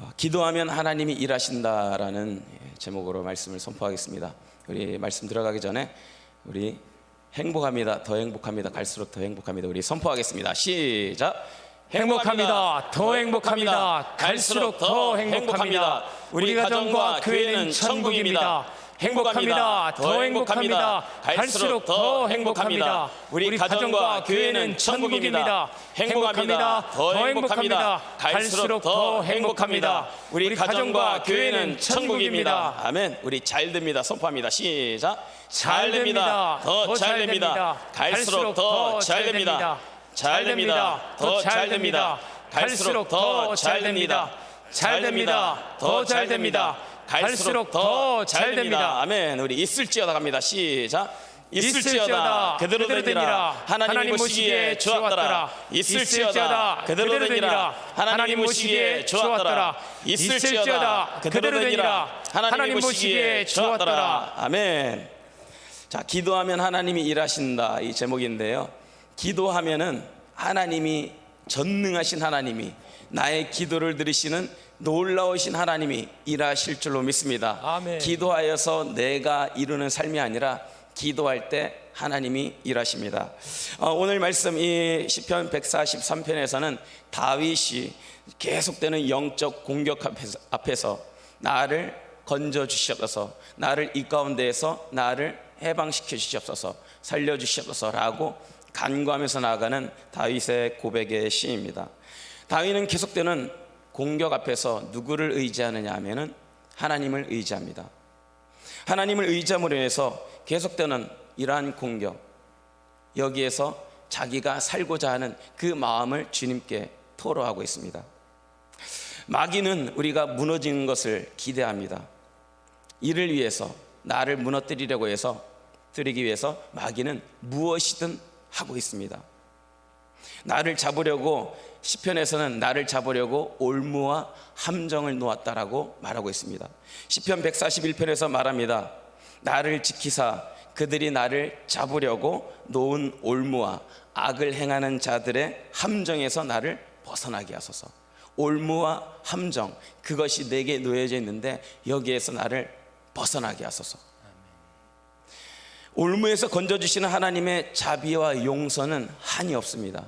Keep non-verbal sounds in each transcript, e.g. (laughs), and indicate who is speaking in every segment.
Speaker 1: 어, 기도하면 하나님이 일하신다라는 예, 제목으로 말씀을 선포하겠습니다. 우리 말씀 들어가기 전에 우리 행복합니다. 더 행복합니다. 갈수록 더 행복합니다. 우리 선포하겠습니다. 시작.
Speaker 2: 행복합니다. 더 행복합니다. 갈수록 더 행복합니다. 우리 가정과 교회는 천국입니다. 행복합니다. 더 행복합니다. 갈수록 더 행복합니다. 우리 가정과 교회는 천국입니다. 행복합니다. 더 행복합니다. 갈수록 더 행복합니다. 우리 가정과 교회는 천국입니다.
Speaker 1: 아멘. 우리 잘 됩니다. 선포합니다. 시작.
Speaker 2: 잘 됩니다.
Speaker 1: 더 잘 됩니다. 갈수록 더 잘 됩니다. 잘 됩니다. 더 잘 됩니다. 갈수록 더 잘 됩니다. 잘 됩니다. 더 잘 됩니다. 갈수록 더 잘 됩니다. 아멘. 우리 있을지어다 갑니다. 시작. 있을지어다. 그대로 되니라 하나님 보시기에 좋았더라. 있을지어다. 그대로 되니라 하나님 보시기에 좋았더라. 있을지어다. 그대로 되니라 하나님 보시기에 좋았더라. 아멘. 자 기도하면 하나님이 일하신다. 이 제목인데요. 기도하면은 하나님이 전능하신 하나님이 나의 기도를 들으시는 놀라우신 하나님이 일하실 줄로 믿습니다.
Speaker 2: 아멘.
Speaker 1: 기도하여서 내가 이루는 삶이 아니라 기도할 때 하나님이 일하십니다. 어, 오늘 말씀 이 시편 143편에서는 다윗이 계속되는 영적 공격 앞에서, 앞에서 나를 건져 주시옵소서, 나를 이 가운데에서 나를 해방시켜 주시옵소서, 살려 주시옵소서라고 간구하면서 나아가는 다윗의 고백의 시입니다. 다윗은 계속되는 공격 앞에서 누구를 의지하느냐 하면은 하나님을 의지합니다. 하나님을 의지함으로 인해서 계속되는 이러한 공격 여기에서 자기가 살고자 하는 그 마음을 주님께 토로하고 있습니다. 마귀는 우리가 무너지는 것을 기대합니다. 이를 위해서 나를 무너뜨리려고 해서 드리기 위해서 마귀는 무엇이든 하고 있습니다. 나를 잡으려고 시편에서는 나를 잡으려고 올무와 함정을 놓았다라고 말하고 있습니다. 시편 141편에서 말합니다. 나를 지키사 그들이 나를 잡으려고 놓은 올무와 악을 행하는 자들의 함정에서 나를 벗어나게 하소서. 올무와 함정 그것이 내게 놓여져 있는데 여기에서 나를 벗어나게 하소서. 올무에서 건져주시는 하나님의 자비와 용서는 한이 없습니다.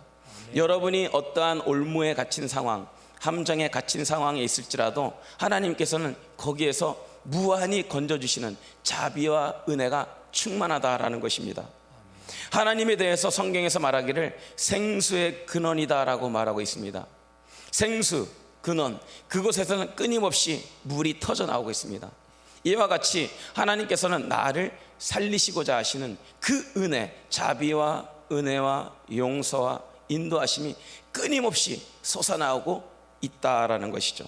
Speaker 1: 여러분이 어떠한 올무에 갇힌 상황, 함정에 갇힌 상황에 있을지라도 하나님께서는 거기에서 무한히 건져주시는 자비와 은혜가 충만하다라는 것입니다. 하나님에 대해서 성경에서 말하기를 생수의 근원이다라고 말하고 있습니다. 생수, 근원, 그곳에서는 끊임없이 물이 터져 나오고 있습니다. 이와 같이 하나님께서는 나를 살리시고자 하시는 그 은혜, 자비와 은혜와 용서와 인도하심이 끊임없이 솟아나오고 있다라는 것이죠.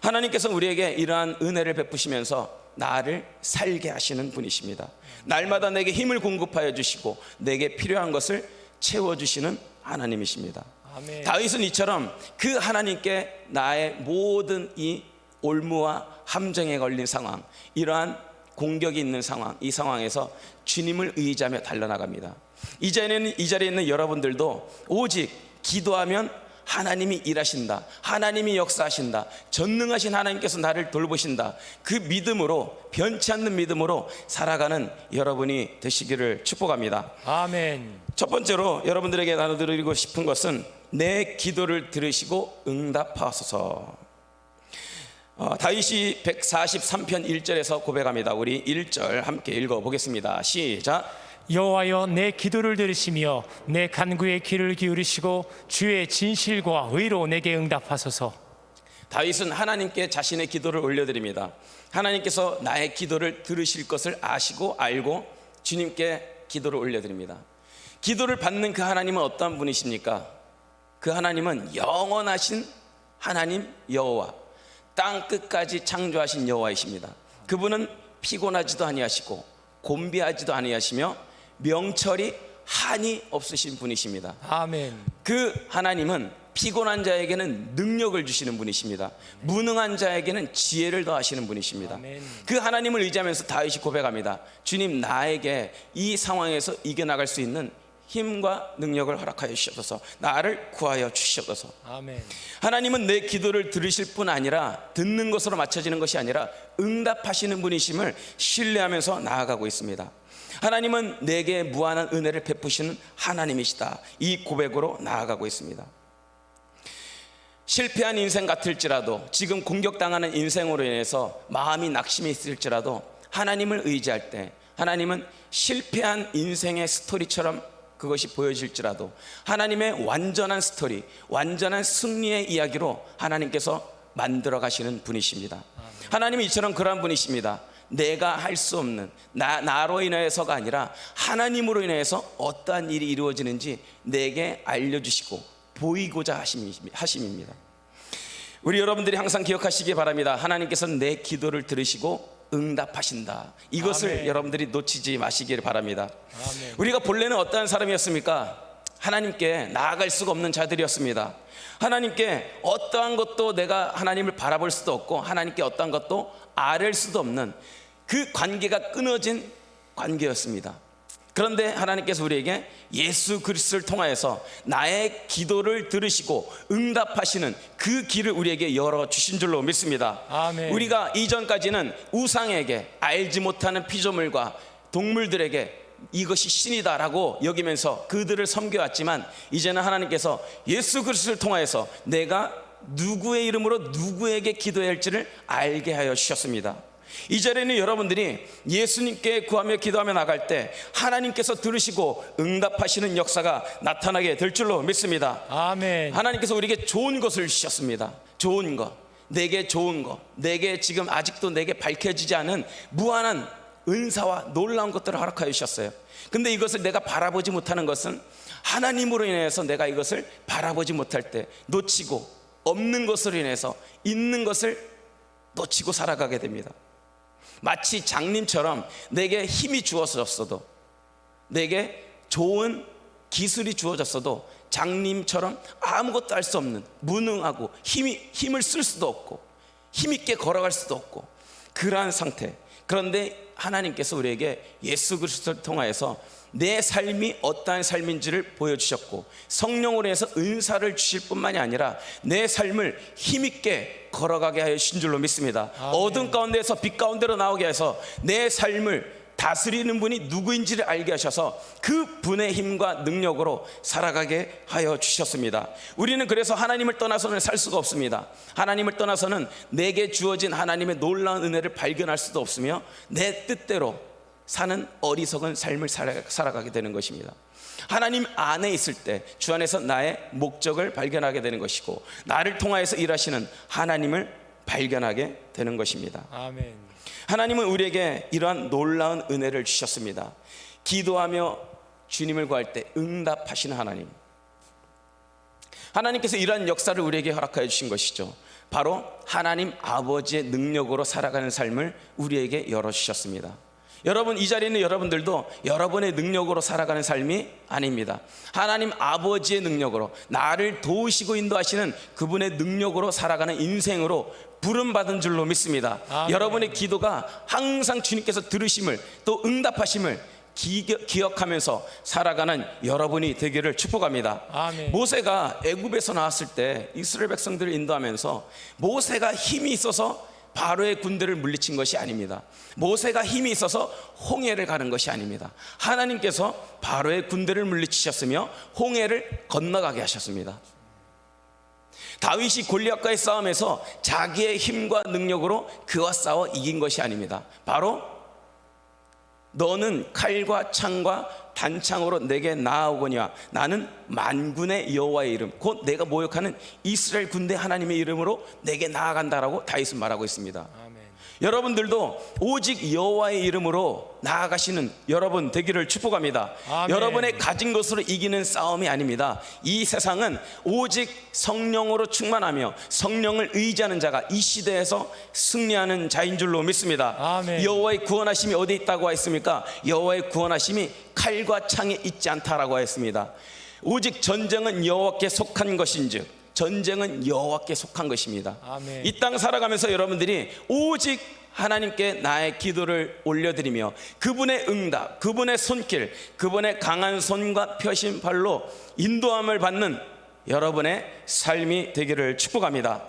Speaker 1: 하나님께서 우리에게 이러한 은혜를 베푸시면서 나를 살게 하시는 분이십니다. 날마다 내게 힘을 공급하여 주시고 내게 필요한 것을 채워 주시는 하나님이십니다.
Speaker 2: 아멘.
Speaker 1: 다윗은 이처럼 그 하나님께 나의 모든 이 올무와 함정에 걸린 상황, 이러한 공격이 있는 상황, 이 상황에서 주님을 의지하며 달려나갑니다. 이 자리에는 이 자리에 있는 여러분들도 오직 기도하면 하나님이 일하신다. 하나님이 역사하신다. 전능하신 하나님께서 나를 돌보신다. 그 믿음으로 변치 않는 믿음으로 살아가는 여러분이 되시기를 축복합니다.
Speaker 2: 아멘.
Speaker 1: 첫 번째로 여러분들에게 나눠드리고 싶은 것은 내 기도를 들으시고 응답하소서. 어, 다윗이 143편 1절에서 고백합니다. 우리 1절 함께 읽어보겠습니다. 시작.
Speaker 2: 여호와여 내 기도를 들으시며 내 간구에 귀를 기울이시고 주의 진실과 의로 내게 응답하소서.
Speaker 1: 다윗은 하나님께 자신의 기도를 올려드립니다. 하나님께서 나의 기도를 들으실 것을 아시고 알고 주님께 기도를 올려드립니다. 기도를 받는 그 하나님은 어떠한 분이십니까? 그 하나님은 영원하신 하나님 여호와, 땅 끝까지 창조하신 여호와이십니다. 그분은 피곤하지도 아니하시고 곤비하지도 아니하시며 명철이 한이 없으신 분이십니다.
Speaker 2: 아멘.
Speaker 1: 그 하나님은 피곤한 자에게는 능력을 주시는 분이십니다. 무능한 자에게는 지혜를 더하시는 분이십니다.
Speaker 2: 아멘.
Speaker 1: 그 하나님을 의지하면서 다윗이 고백합니다. 주님 나에게 이 상황에서 이겨나갈 수 있는 힘과 능력을 허락하여 주시옵소서. 나를 구하여 주시옵소서.
Speaker 2: 아멘.
Speaker 1: 하나님은 내 기도를 들으실 뿐 아니라 듣는 것으로 맞춰지는 것이 아니라 응답하시는 분이심을 신뢰하면서 나아가고 있습니다. 하나님은 내게 무한한 은혜를 베푸시는 하나님이시다. 이 고백으로 나아가고 있습니다. 실패한 인생 같을지라도 지금 공격당하는 인생으로 인해서 마음이 낙심해 있을지라도 하나님을 의지할 때 하나님은 실패한 인생의 스토리처럼 그것이 보여질지라도 하나님의 완전한 스토리, 완전한 승리의 이야기로 하나님께서 만들어 가시는 분이십니다. 하나님이 이처럼 그러한 분이십니다. 내가 할 수 없는 나, 나로 인해서가 아니라 하나님으로 인해서 어떠한 일이 이루어지는지 내게 알려주시고 보이고자 하심- 하심입니다. 우리 여러분들이 항상 기억하시기 바랍니다. 하나님께서는 내 기도를 들으시고 응답하신다. 이것을
Speaker 2: 아멘.
Speaker 1: 여러분들이 놓치지 마시기를 바랍니다.
Speaker 2: 아멘.
Speaker 1: 우리가 본래는 어떠한 사람이었습니까? 하나님께 나아갈 수가 없는 자들이었습니다. 하나님께 어떠한 것도 내가 하나님을 바라볼 수도 없고 하나님께 어떠한 것도 아랠 수도 없는 그 관계가 끊어진 관계였습니다. 그런데 하나님께서 우리에게 예수 그리스도를 통하여서 나의 기도를 들으시고 응답하시는 그 길을 우리에게 열어 주신 줄로 믿습니다.
Speaker 2: 아멘.
Speaker 1: 우리가 이전까지는 우상에게 알지 못하는 피조물과 동물들에게 이것이 신이다라고 여기면서 그들을 섬겨왔지만 이제는 하나님께서 예수 그리스도를 통하여서 내가 누구의 이름으로 누구에게 기도해야 할지를 알게 하여 주셨습니다. 이 자리에는 여러분들이 예수님께 구하며 기도하며 나갈 때 하나님께서 들으시고 응답하시는 역사가 나타나게 될 줄로 믿습니다.
Speaker 2: 아멘.
Speaker 1: 하나님께서 우리에게 좋은 것을 주셨습니다. 좋은 것, 내게 좋은 것, 내게 지금 아직도 내게 밝혀지지 않은 무한한 은사와 놀라운 것들을 허락하여 주셨어요. 근데 이것을 내가 바라보지 못하는 것은 하나님으로 인해서 내가 이것을 바라보지 못할 때 놓치고 없는 것으로 인해서 있는 것을 놓치고 살아가게 됩니다. 마치 장님처럼 내게 힘이 주어졌어도 내게 좋은 기술이 주어졌어도 장님처럼 아무것도 할 수 없는 무능하고 힘이 힘을 쓸 수도 없고 힘 있게 걸어갈 수도 없고 그러한 상태. 그런데 하나님께서 우리에게 예수 그리스도를 통하여서 내 삶이 어떠한 삶인지를 보여주셨고 성령으로 해서 은사를 주실 뿐만이 아니라 내 삶을 힘있게 걸어가게 하여 주신 줄로 믿습니다.
Speaker 2: 아멘.
Speaker 1: 어둠 가운데서 빛 가운데로 나오게 해서 내 삶을 다스리는 분이 누구인지를 알게 하셔서 그 분의 힘과 능력으로 살아가게 하여 주셨습니다. 우리는 그래서 하나님을 떠나서는 살 수가 없습니다. 하나님을 떠나서는 내게 주어진 하나님의 놀라운 은혜를 발견할 수도 없으며 내 뜻대로 사는 어리석은 삶을 살아- 살아가게 되는 것입니다. 하나님 안에 있을 때 주 안에서 나의 목적을 발견하게 되는 것이고 나를 통하여서 일하시는 하나님을 발견하게 되는 것입니다.
Speaker 2: 아멘.
Speaker 1: 하나님은 우리에게 이러한 놀라운 은혜를 주셨습니다. 기도하며 주님을 구할 때 응답하시는 하나님. 하나님께서 이러한 역사를 우리에게 허락하여 주신 것이죠. 바로 하나님 아버지의 능력으로 살아가는 삶을 우리에게 열어 주셨습니다. 여러분 이 자리에 있는 여러분들도 여러분의 능력으로 살아가는 삶이 아닙니다. 하나님 아버지의 능력으로 나를 도우시고 인도하시는 그분의 능력으로 살아가는 인생으로 부름 받은 줄로 믿습니다.
Speaker 2: 아멘.
Speaker 1: 여러분의 기도가 항상 주님께서 들으심을 또 응답하심을 기, 기억하면서 살아가는 여러분이 되기를 축복합니다.
Speaker 2: 아멘.
Speaker 1: 모세가 애굽에서 나왔을 때 이스라엘 백성들을 인도하면서 모세가 힘이 있어서 바로의 군대를 물리친 것이 아닙니다. 모세가 힘이 있어서 홍해를 가는 것이 아닙니다. 하나님께서 바로의 군대를 물리치셨으며 홍해를 건너가게 하셨습니다. 다윗이 골리앗과의 싸움에서 자기의 힘과 능력으로 그와 싸워 이긴 것이 아닙니다. 바로 너는 칼과 창과 단창으로 내게 나아오거니와 나는 만군의 여호와의 이름 곧 내가 모욕하는 이스라엘 군대 하나님의 이름으로 내게 나아간다라고 다윗은 말하고 있습니다. 여러분들도 오직 여호와의 이름으로 나아가시는 여러분 되기를 축복합니다.
Speaker 2: 아멘.
Speaker 1: 여러분의 가진 것으로 이기는 싸움이 아닙니다. 이 세상은 오직 성령으로 충만하며 성령을 의지하는 자가 이 시대에서 승리하는 자인 줄로 믿습니다.
Speaker 2: 아멘.
Speaker 1: 여호와의 구원하심이 어디 있다고 했습니까? 여호와의 구원하심이 칼과 창에 있지 않다라고 했습니다. 오직 전쟁은 여호와께 속한 것인즉 전쟁은 여호와께 속한 것입니다. 이 땅 살아가면서 여러분들이 오직 하나님께 나의 기도를 올려드리며 그분의 응답, 그분의 손길, 그분의 강한 손과 펴신 발로 인도함을 받는 여러분의 삶이 되기를 축복합니다.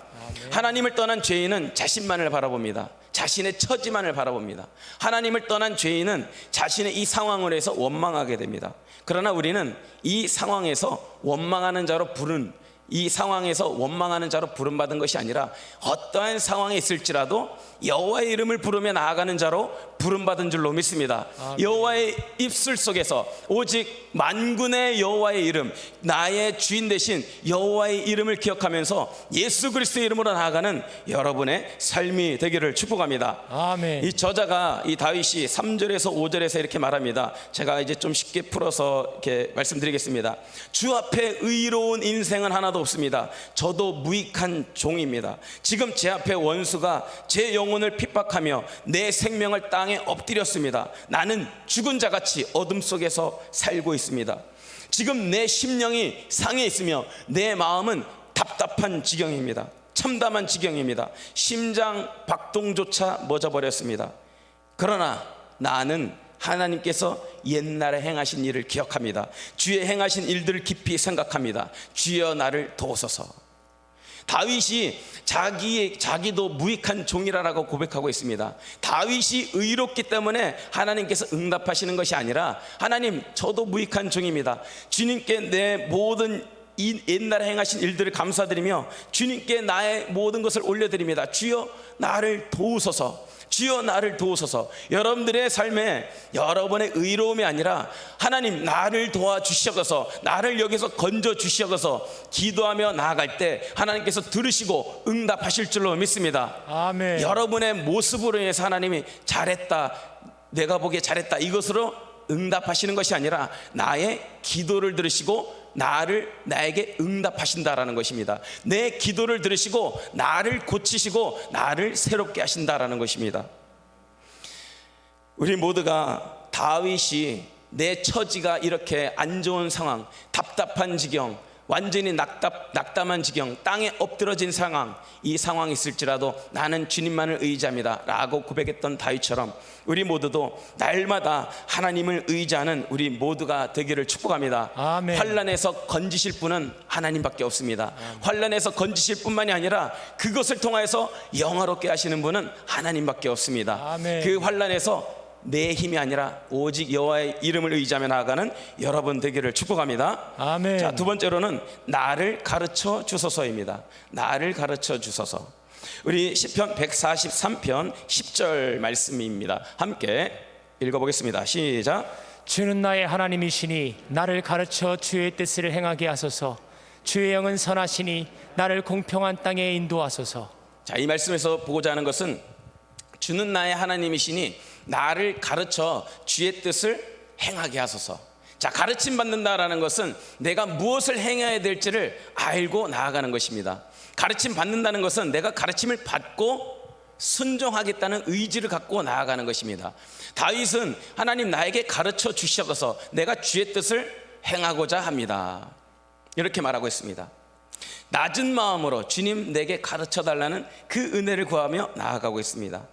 Speaker 1: 하나님을 떠난 죄인은 자신만을 바라봅니다. 자신의 처지만을 바라봅니다. 하나님을 떠난 죄인은 자신의 이 상황을 해서 원망하게 됩니다. 그러나 우리는 이 상황에서 원망하는 자로 부른 이 상황에서 원망하는 자로 부름받은 것이 아니라 어떠한 상황에 있을지라도 여호와의 이름을 부르며 나아가는 자로 부름받은 줄로 믿습니다. 여호와의 입술 속에서 오직 만군의 여호와의 이름, 나의 주인 대신 여호와의 이름을 기억하면서 예수 그리스도의 이름으로 나아가는 여러분의 삶이 되기를 축복합니다.
Speaker 2: 아멘.
Speaker 1: 이 저자가 이 다윗이 3절에서 5절에서 이렇게 말합니다. 제가 이제 좀 쉽게 풀어서 이렇게 말씀드리겠습니다. 주 앞에 의로운 인생은 하나도 없습니다. 저도 무익한 종입니다. 지금 제 앞에 원수가 제 영혼을 핍박하며 내 생명을 땅에 엎드렸습니다. 나는 죽은 자 같이 어둠 속에서 살고 있습니다. 지금 내 심령이 상해 있으며 내 마음은 답답한 지경입니다. 참담한 지경입니다. 심장 박동조차 멎어버렸습니다. 그러나 나는 하나님께서 옛날에 행하신 일을 기억합니다. 주의 행하신 일들을 깊이 생각합니다. 주여 나를 도우소서. 다윗이 자기 자기도 무익한 종이라라고 고백하고 있습니다. 다윗이 의롭기 때문에 하나님께서 응답하시는 것이 아니라 하나님 저도 무익한 종입니다. 주님께 내 모든 이 옛날에 행하신 일들을 감사드리며 주님께 나의 모든 것을 올려드립니다. 주여 나를 도우소서. 주여 나를 도우소서. 여러분들의 삶에 여러분의 의로움이 아니라 하나님 나를 도와주시옵소서. 나를 여기서 건져 주시옵소서. 기도하며 나아갈 때 하나님께서 들으시고 응답하실 줄로 믿습니다.
Speaker 2: 아멘.
Speaker 1: 여러분의 모습으로 인해서 하나님이 잘했다. 내가 보기에 잘했다. 이것으로 응답하시는 것이 아니라 나의 기도를 들으시고 나를 나에게 응답하신다라는 것입니다. 내 기도를 들으시고 나를 고치시고 나를 새롭게 하신다라는 것입니다. 우리 모두가 다윗이 내 처지가 이렇게 안 좋은 상황, 답답한 지경, 완전히 낙답, 낙담한 지경, 땅에 엎드러진 상황, 이 상황이 있을지라도 나는 주님만을 의지합니다. 라고 고백했던 다윗처럼 우리 모두도 날마다 하나님을 의지하는 우리 모두가 되기를 축복합니다.
Speaker 2: 아멘.
Speaker 1: 환란에서 건지실 분은 하나님밖에 없습니다. 환란에서 건지실 뿐만이 아니라 그것을 통하여서 영화롭게 하시는 분은 하나님밖에 없습니다.
Speaker 2: 아멘.
Speaker 1: 그 환란에서 내 힘이 아니라 오직 여호와의 이름을 의지하며 나아가는 여러분 되기를 축복합니다.
Speaker 2: 아멘.
Speaker 1: 자, 두 번째로는 나를 가르쳐 주소서입니다. 나를 가르쳐 주소서. 우리 시편 143편 10절 말씀입니다. 함께 읽어 보겠습니다. 시작.
Speaker 2: 주는 나의 하나님이시니 나를 가르쳐 주의 뜻을 행하게 하소서. 주의 영은 선하시니 나를 공평한 땅에 인도하소서.
Speaker 1: 자, 이 말씀에서 보고자 하는 것은 주는 나의 하나님이시니 나를 가르쳐 주의 뜻을 행하게 하소서. 자, 가르침 받는다라는 것은 내가 무엇을 행해야 될지를 알고 나아가는 것입니다. 가르침 받는다는 것은 내가 가르침을 받고 순종하겠다는 의지를 갖고 나아가는 것입니다. 다윗은 하나님 나에게 가르쳐 주시옵소서 내가 주의 뜻을 행하고자 합니다. 이렇게 말하고 있습니다. 낮은 마음으로 주님 내게 가르쳐 달라는 그 은혜를 구하며 나아가고 있습니다.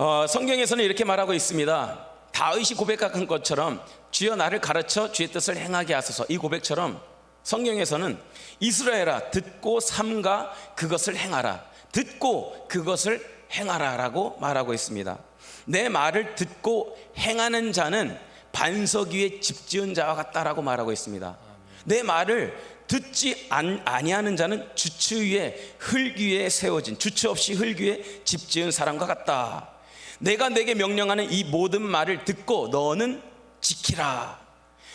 Speaker 1: 어, 성경에서는 이렇게 말하고 있습니다. 다윗이 고백한 것처럼 주여 나를 가르쳐 주의 뜻을 행하게 하소서. 이 고백처럼 성경에서는 이스라엘아 듣고 삼가 그것을 행하라. 듣고 그것을 행하라라고 말하고 있습니다. 내 말을 듣고 행하는 자는 반석 위에 집 지은 자와 같다라고 말하고 있습니다. 내 말을 듣지 안, 아니하는 자는 주추 위에 흙 위에 세워진 주추 없이 흙 위에 집 지은 사람과 같다. 내가 내게 명령하는 이 모든 말을 듣고 너는 지키라.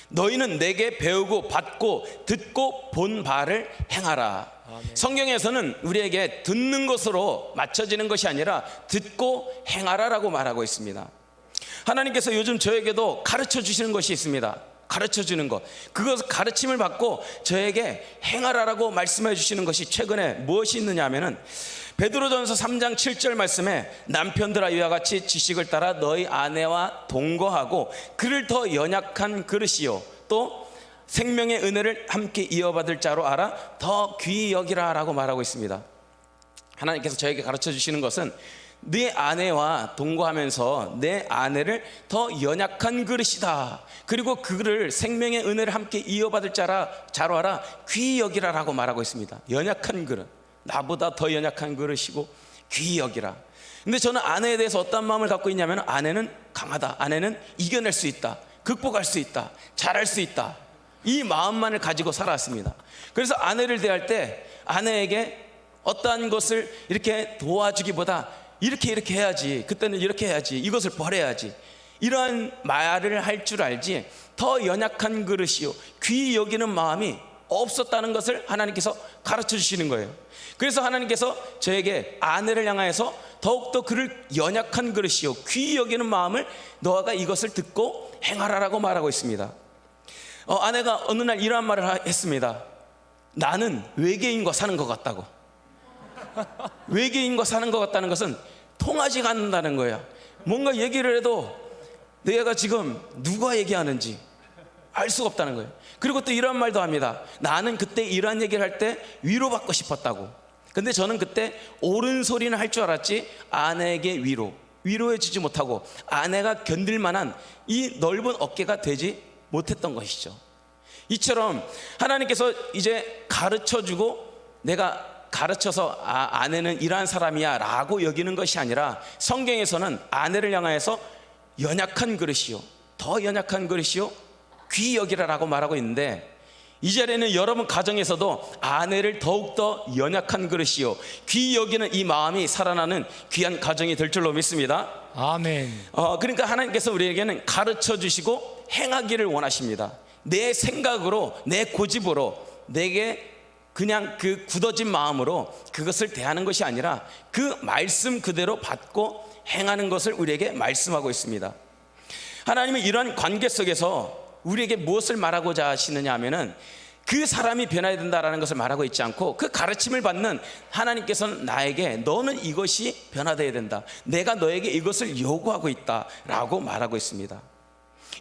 Speaker 1: 너희는 내게 배우고 받고 듣고 본 바를 행하라. 성경에서는 우리에게 듣는 것으로 맞춰지는 것이 아니라 듣고 행하라라고 말하고 있습니다. 하나님께서 요즘 저에게도 가르쳐 주시는 것이 있습니다. 가르쳐 주는 것. 그것 가르침을 받고 저에게 행하라라고 말씀해 주시는 것이 최근에 무엇이 있느냐 하면은 베드로전서 3장 7절 말씀에 남편들아 이와 같이 지식을 따라 너희 아내와 동거하고 그를 더 연약한 그릇이요 또 생명의 은혜를 함께 이어받을 자로 알아 더 귀히 여기라라고 말하고 있습니다. 하나님께서 저에게 가르쳐 주시는 것은 내 아내와 동거하면서 내 아내를 더 연약한 그릇이다. 그리고 그를 생명의 은혜를 함께 이어받을 자라 자로 하라 귀히 여기라라고 말하고 있습니다. 연약한 그릇. 나보다 더 연약한 그릇이고 귀히 여기라. 근데 저는 아내에 대해서 어떤 마음을 갖고 있냐면 아내는 강하다. 아내는 이겨낼 수 있다. 극복할 수 있다. 잘할 수 있다. 이 마음만을 가지고 살아왔습니다. 그래서 아내를 대할 때 아내에게 어떠한 것을 이렇게 도와주기보다 이렇게 이렇게 해야지. 그때는 이렇게 해야지. 이것을 버려야지. 이러한 말을 할 줄 알지 더 연약한 그릇이요. 귀히 여기는 마음이 없었다는 것을 하나님께서 가르쳐 주시는 거예요. 그래서 하나님께서 저에게 아내를 향하여서 더욱더 그를 연약한 그릇이요. 귀히 여기는 마음을 너가 이것을 듣고 행하라라고 말하고 있습니다. 어, 아내가 어느 날 이러한 말을 하- 했습니다. 나는 외계인과 사는 것 같다고. 외계인과 사는 것 같다는 것은 통하지가 않는다는 거야. 뭔가 얘기를 해도 내가 지금 누가 얘기하는지 알 수가 없다는 거예요. 그리고 또 이런 말도 합니다. 나는 그때 이러한 얘기를 할 때 위로받고 싶었다고. 근데 저는 그때 옳은 소리는 할 줄 알았지 아내에게 위로, 위로해 주지 못하고 아내가 견딜 만한 이 넓은 어깨가 되지 못했던 것이죠. 이처럼 하나님께서 이제 가르쳐 주고 내가 가르쳐서 아, 아내는 이러한 사람이야 라고 여기는 것이 아니라 성경에서는 아내를 향하여서 연약한 그릇이요 더 연약한 그릇이요 귀히 여기라라고 말하고 있는데 이 자리에는 여러분 가정에서도 아내를 더욱더 연약한 그릇이요 귀히 여기는 이 마음이 살아나는 귀한 가정이 될 줄로 믿습니다
Speaker 2: 아멘.
Speaker 1: 어, 그러니까 하나님께서 우리에게는 가르쳐 주시고 행하기를 원하십니다. 내 생각으로, 내 고집으로, 내게 그냥 그 굳어진 마음으로 그것을 대하는 것이 아니라 그 말씀 그대로 받고 행하는 것을 우리에게 말씀하고 있습니다. 하나님은 이러한 관계 속에서 우리에게 무엇을 말하고자 하시느냐 하면은 그 사람이 변해야 된다라는 것을 말하고 있지 않고 그 가르침을 받는 하나님께서는 나에게 너는 이것이 변화되어야 된다. 내가 너에게 이것을 요구하고 있다라고 말하고 있습니다.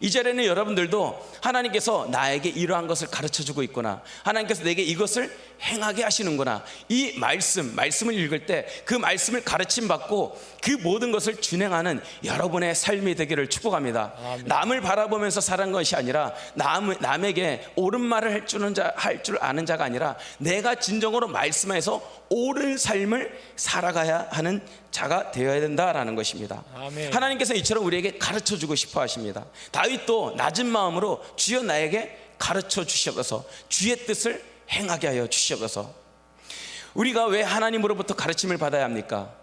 Speaker 1: 이 자리에는 여러분들도 하나님께서 나에게 이러한 것을 가르쳐 주고 있구나. 하나님께서 내게 이것을 행하게 하시는구나. 이 말씀, 말씀을 읽을 때 그 말씀을 가르침 받고 그 모든 것을 준행하는 여러분의 삶이 되기를 축복합니다. 남을 바라보면서 사는 것이 아니라 남, 남에게 옳은 말을 할 줄 아는 자가 아니라 내가 진정으로 말씀에서 옳은 삶을 살아가야 하는 자가 되어야 된다라는 것입니다.
Speaker 2: 아멘.
Speaker 1: 하나님께서 이처럼 우리에게 가르쳐 주고 싶어 하십니다. 다윗도 낮은 마음으로 주여 나에게 가르쳐 주시옵소서 주의 뜻을 행하게 하여 주시옵소서 우리가 왜 하나님으로부터 가르침을 받아야 합니까?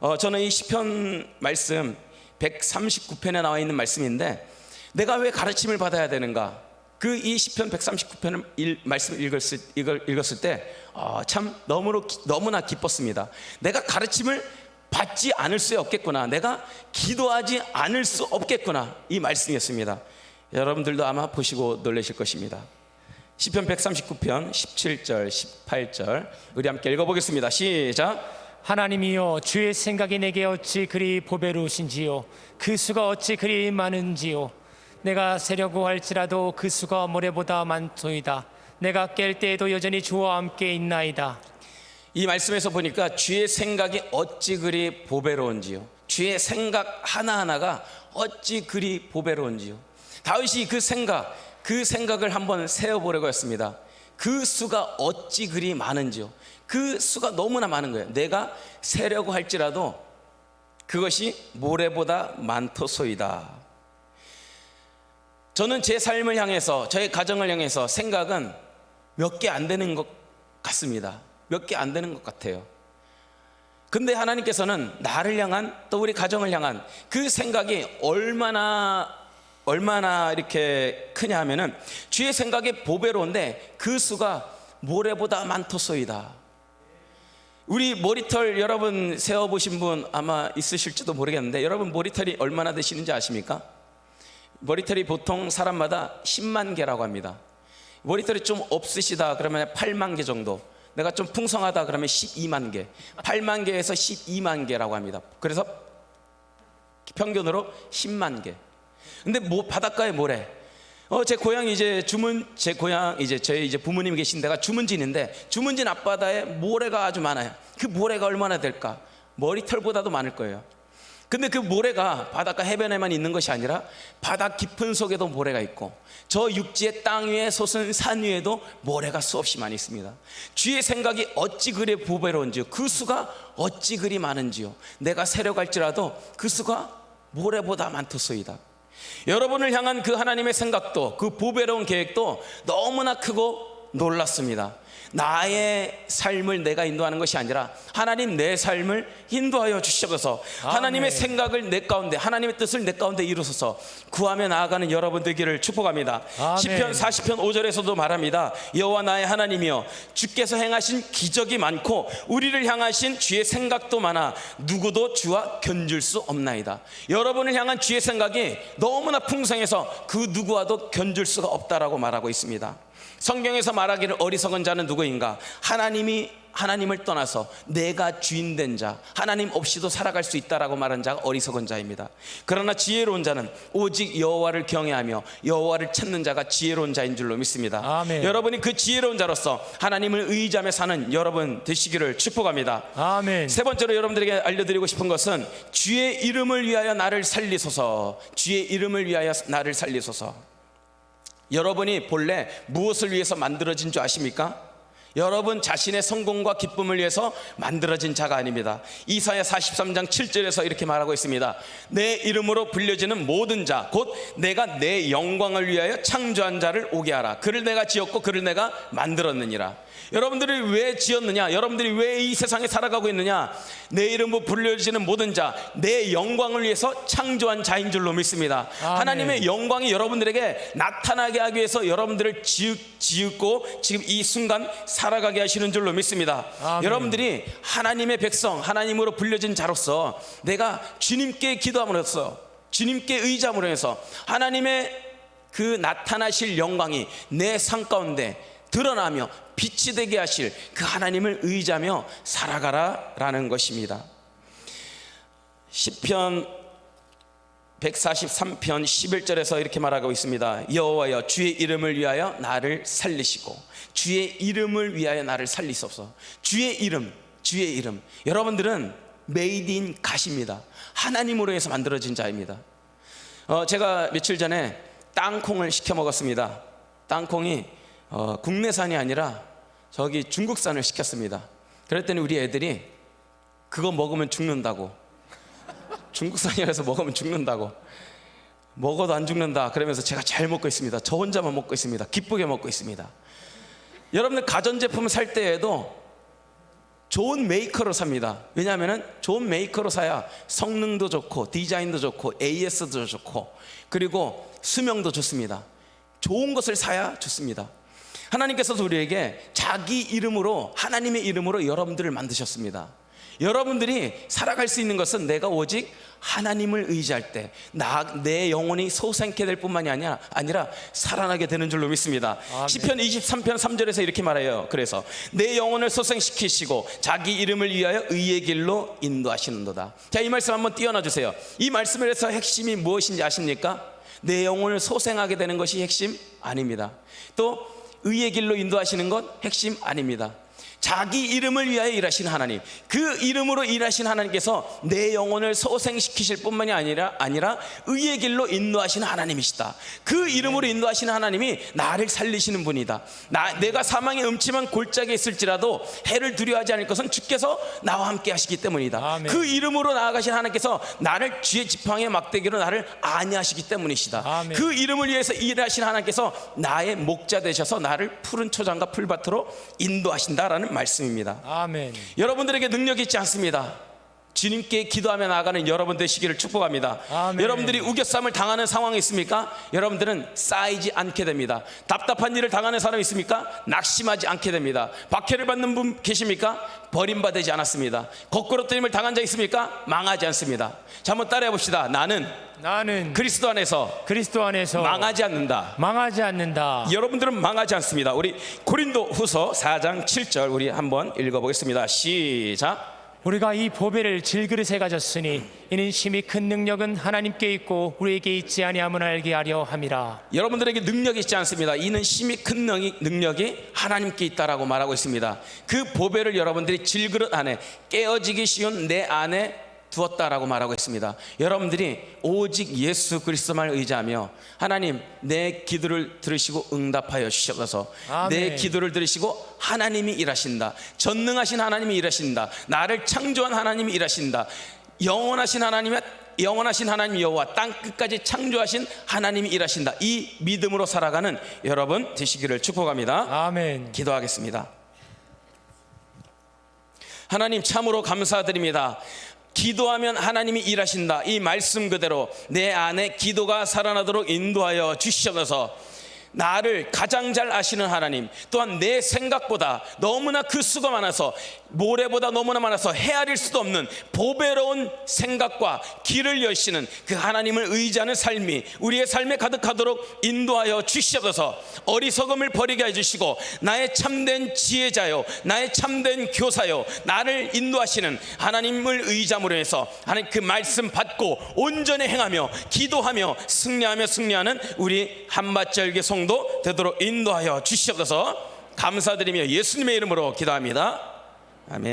Speaker 1: 어, 저는 이 시편 말씀 139편에 나와 있는 말씀인데 내가 왜 가르침을 받아야 되는가? 그 이 시편 139편 말씀을 읽었을, 이걸 읽었을 때 어, 참 너무로, 기- 너무나 기뻤습니다. 내가 가르침을 받지 않을 수 없겠구나. 내가 기도하지 않을 수 없겠구나. 이 말씀이었습니다. 여러분들도 아마 보시고 놀라실 것입니다. 시편 139편 17절, 18절 우리 함께 읽어보겠습니다. 시작.
Speaker 2: 하나님이여 주의 생각이 내게 어찌 그리 보배로우신지요 그 수가 어찌 그리 많은지요 내가 세려고 할지라도 그 수가 모래보다 많소이다 내가 깰 때에도 여전히 주와 함께 있나이다
Speaker 1: 이 말씀에서 보니까 주의 생각이 어찌 그리 보배로운지요. 주의 생각 하나하나가 어찌 그리 보배로운지요. 다윗이 그 생각, 그 생각을 한번 세어보려고 했습니다. 그 수가 어찌 그리 많은지요. 그 수가 너무나 많은 거예요. 내가 세려고 할지라도 그것이 모래보다 많토소이다. 저는 제 삶을 향해서, 저의 가정을 향해서 생각은 몇 개 안 되는 것 같습니다. 몇 개 안 되는 것 같아요. 근데 하나님께서는 나를 향한 또 우리 가정을 향한 그 생각이 얼마나 얼마나 이렇게 크냐 하면은 주의 생각이 보배로운데 그 수가 모래보다 많토소이다. 우리 머리털 여러분 세어 보신 분 아마 있으실지도 모르겠는데 여러분 머리털이 얼마나 되시는지 아십니까? 머리털이 보통 사람마다 10만 개라고 합니다. 머리털이 좀 없으시다 그러면 8만 개 정도. 내가 좀 풍성하다 그러면 12만 개. 8만 개에서 12만 개라고 합니다. 그래서 평균으로 10만 개. 근데 뭐 바닷가에 모래. 어, 제 고향 이제 주문 제 고향 이제 저희 이제 부모님 계신 데가 주문진인데 주문진 앞바다에 모래가 아주 많아요. 그 모래가 얼마나 될까? 머리털보다도 많을 거예요. 근데 그 모래가 바닷가 해변에만 있는 것이 아니라 바다 깊은 속에도 모래가 있고 저 육지의 땅 위에 솟은 산 위에도 모래가 수없이 많이 있습니다. 주의 생각이 어찌 그리 보배로운지요. 그 수가 어찌 그리 많은지요. 내가 세려갈지라도 그 수가 모래보다 많도소이다. 여러분을 향한 그 하나님의 생각도 그 보배로운 계획도 너무나 크고 놀랐습니다. 나의 삶을 내가 인도하는 것이 아니라 하나님 내 삶을 인도하여 주시옵소서. 하나님의 생각을 내 가운데 하나님의 뜻을 내 가운데 이루소서. 구하며 나아가는 여러분 되기를 축복합니다.
Speaker 2: 아멘.
Speaker 1: 시편 40편 5절에서도 말합니다. 여호와 나의 하나님이여 주께서 행하신 기적이 많고 우리를 향하신 주의 생각도 많아 누구도 주와 견줄 수 없나이다. 여러분을 향한 주의 생각이 너무나 풍성해서 그 누구와도 견줄 수가 없다라고 말하고 있습니다. 성경에서 말하기를 어리석은 자는 누구인가? 하나님이 하나님을 떠나서 내가 주인 된 자, 하나님 없이도 살아갈 수 있다라고 말한 자가 어리석은 자입니다. 그러나 지혜로운 자는 오직 여호와를 경외하며 여호와를 찾는 자가 지혜로운 자인 줄로 믿습니다.
Speaker 2: 아멘.
Speaker 1: 여러분이 그 지혜로운 자로서 하나님을 의지하며 사는 여러분 되시기를 축복합니다.
Speaker 2: 아멘.
Speaker 1: 세 번째로 여러분들에게 알려드리고 싶은 것은 주의 이름을 위하여 나를 살리소서. 주의 이름을 위하여 나를 살리소서. 여러분이 본래 무엇을 위해서 만들어진 줄 아십니까? 여러분 자신의 성공과 기쁨을 위해서 만들어진 자가 아닙니다. 이사야 43장 7절에서 이렇게 말하고 있습니다. 내 이름으로 불려지는 모든 자, 곧 내가 내 영광을 위하여 창조한 자를 오게 하라. 그를 내가 지었고 그를 내가 만들었느니라. 여러분들이 왜 지었느냐? 여러분들이 왜 이 세상에 살아가고 있느냐? 내 이름으로 불려지는 모든 자, 내 영광을 위해서 창조한 자인 줄로 믿습니다.
Speaker 2: 아멘.
Speaker 1: 하나님의 영광이 여러분들에게 나타나게 하기 위해서 여러분들을 지으, 지었고 지금 이 순간 살아가게 하시는 줄로 믿습니다.
Speaker 2: 아멘.
Speaker 1: 여러분들이 하나님의 백성, 하나님으로 불려진 자로서 내가 주님께 기도함으로써 주님께 의지함으로 해서 하나님의 그 나타나실 영광이 내 삶 가운데 드러나며 빛이 되게 하실 그 하나님을 의지하며 살아가라라는 것입니다. 시편 143편 11절에서 이렇게 말하고 있습니다. 여호와여 주의 이름을 위하여 나를 살리시고 주의 이름을 위하여 나를 살리소서. 주의 이름, 주의 이름. 여러분들은 메이드 인 갓입니다. 하나님으로 해서 만들어진 자입니다. 어, 제가 며칠 전에 땅콩을 시켜 먹었습니다. 땅콩이 어, 국내산이 아니라 저기 중국산을 시켰습니다. 그랬더니 우리 애들이 그거 먹으면 죽는다고. (laughs) 중국산이라서 먹으면 죽는다고. 먹어도 안 죽는다. 그러면서 제가 잘 먹고 있습니다. 저 혼자만 먹고 있습니다. 기쁘게 먹고 있습니다. 여러분들 가전제품 살 때에도 좋은 메이커로 삽니다. 왜냐하면 좋은 메이커로 사야 성능도 좋고 디자인도 좋고 AS도 좋고 그리고 수명도 좋습니다. 좋은 것을 사야 좋습니다 하나님께서도 우리에게 자기 이름으로 하나님의 이름으로 여러분들을 만드셨습니다 여러분들이 살아갈 수 있는 것은 내가 오직 하나님을 의지할 때 나 내 영혼이 소생케 될 뿐만이 아니라 아니라 살아나게 되는 줄로 믿습니다.
Speaker 2: 아멘.
Speaker 1: 시편 23편 3절에서 이렇게 말해요. 그래서 내 영혼을 소생시키시고 자기 이름을 위하여 의의 길로 인도하시는도다. 자, 이 말씀 한번 띄워놔 주세요. 이 말씀에서 핵심이 무엇인지 아십니까? 내 영혼을 소생하게 되는 것이 핵심 아닙니다. 또 의의 길로 인도하시는 것 핵심 아닙니다. 자기 이름을 위하여 일하시는 하나님, 그 이름으로 일하신 하나님께서 내 영혼을 소생시키실 뿐만이 아니라 아니라 의의 길로 인도하시는 하나님이시다. 그 이름으로 인도하시는 하나님이 나를 살리시는 분이다. 나 내가 사망의 음침한 골짜기에 있을지라도 해를 두려워하지 않을 것은 주께서 나와 함께 하시기 때문이다.
Speaker 2: 아멘.
Speaker 1: 그 이름으로 나아가신 하나님께서 나를 쥐의 지팡이의 막대기로 나를 안위하시기 때문이시다.
Speaker 2: 아멘.
Speaker 1: 그 이름을 위해서 일하신 하나님께서 나의 목자 되셔서 나를 푸른 초장과 풀밭으로 인도하신다라는 말씀입니다.
Speaker 2: 아멘.
Speaker 1: 여러분들에게 능력이 있지 않습니다. 주님께 기도하며 나아가는 여러분 되시기를 축복합니다.
Speaker 2: 아멘.
Speaker 1: 여러분들이 우겨쌈을 당하는 상황이 있습니까? 여러분들은 쌓이지 않게 됩니다. 답답한 일을 당하는 사람이 있습니까? 낙심하지 않게 됩니다. 박해를 받는 분 계십니까? 버림받지 않았습니다. 거꾸로뜨림을 당한 자 있습니까? 망하지 않습니다. 자, 한번 따라해 봅시다. 나는
Speaker 2: 나는
Speaker 1: 그리스도 안에서
Speaker 2: 그리스도 안에서
Speaker 1: 망하지 않는다.
Speaker 2: 망하지 않는다.
Speaker 1: 여러분들은 망하지 않습니다. 우리 고린도 후서 4장 7절 우리 한번 읽어 보겠습니다. 시작.
Speaker 2: 우리가 이 보배를 질그릇에 가졌으니 이는 심히 큰 능력은 하나님께 있고 우리에게 있지 아니함을 알게 하려 함이라
Speaker 1: 여러분들에게 능력이 있지 않습니다. 이는 심히 큰 능력이, 하나님께 있다라고 말하고 있습니다. 그 보배를 여러분들이 질그릇 안에 깨어지기 쉬운 내 안에 두었다라고 말하고 있습니다. 여러분들이 오직 예수 그리스도만 의지하며 하나님 내 기도를 들으시고 응답하여 주셔서 내. 기도를 들으시고 하나님이 일하신다. 전능하신 하나님이 일하신다. 나를 창조한 하나님이 일하신다. 영원하신 하나님의 영원하신 하나님 여호와 땅 끝까지 창조하신 하나님이 일하신다. 이 믿음으로 살아가는 여러분 되시기를 축복합니다.
Speaker 2: 아멘
Speaker 1: 기도하겠습니다. 하나님 참으로 감사드립니다. 기도하면 하나님이 일하신다. 이 말씀 그대로 내 안에 기도가 살아나도록 인도하여 주시옵소서. 나를 가장 잘 아시는 하나님, 또한 내 생각보다 너무나 그 수가 많아서 모래보다 너무나 많아서 헤아릴 수도 없는 보배로운 생각과 길을 여시는 그 하나님을 의지하는 삶이 우리의 삶에 가득하도록 인도하여 주시옵소서. 어리석음을 버리게 해주시고 나의 참된 지혜자요, 나의 참된 교사요, 나를 인도하시는 하나님을 의지함으로 해서 하나님 그 말씀 받고 온전히 행하며 기도하며 승리하며 승리하는 우리 한밭절개 성도 되도록 인도하여 주시옵소서. 감사드리며 예수님의 이름으로 기도합니다.